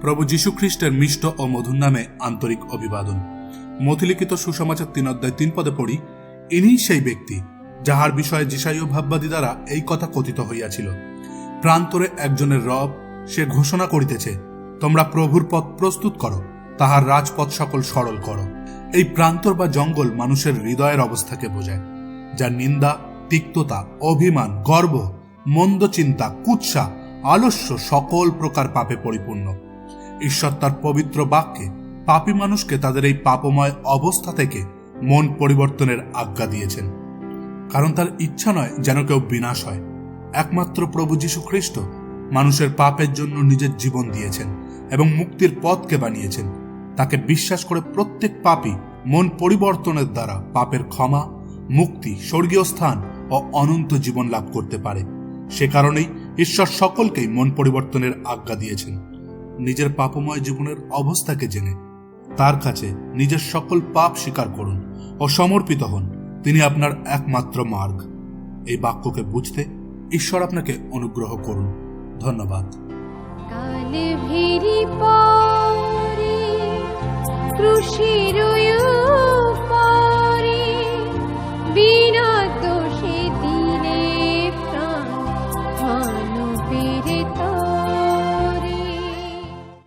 প্রভু যীশু খ্রিস্টের মিষ্ট ও মধুর নামে আন্তরিক অভিবাদন। মথিলিখিত সুসমাচার তিন অধ্যায় তিন পদে পড়ি ইনি সেই ব্যক্তি যাহার বিষয়ে যিশাইয় ভাববাদী দ্বারা এই কথা কথিত হইয়াছিল। প্রান্তরে একজনের রব, সে ঘোষণা করিতেছে, তোমরা প্রভুর পথ প্রস্তুত করো, তাহার রাজপথ সকল সরল করো। এই প্রান্তর বা জঙ্গল মানুষের হৃদয়ের অবস্থাকে বোঝায়, যার নিন্দা তিক্ততা, অভিমান, গর্ব, মন্দ চিন্তা, কুৎসা, আলস্য সকল প্রকার পাপে পরিপূর্ণ। ঈশ্বর তার পবিত্র বাক্যে পাপী মানুষকে তাদের এই পাপময় অবস্থা থেকে মন পরিবর্তনের আজ্ঞা দিয়েছেন। কারণ তার ইচ্ছা নয় যেন কেউ বিনাশ হয়। একমাত্র প্রভু যীশু খ্রিস্ট মানুষের পাপের জন্য নিজের জীবন দিয়েছেন এবং মুক্তির পথকে বানিয়েছেন। তাকে বিশ্বাস করে প্রত্যেক পাপী মন পরিবর্তনের দ্বারা পাপের ক্ষমা, মুক্তি, স্বর্গীয় স্থান ও অনন্ত জীবন লাভ করতে পারে। সে কারণেই ঈশ্বর সকলকেই মন পরিবর্তনের আজ্ঞা দিয়েছেন। নিজের পাপময় জীবনের অবস্থাকে জেনে। তার কাছে নিজের সকল পাপ স্বীকার করুন ও সমর্পিত হন। তিনি আপনার একমাত্র মার্গ। এই বাক্যকে বুঝতে ঈশ্বর আপনাকে অনুগ্রহ করুন। ধন্যবাদ। কাল ওই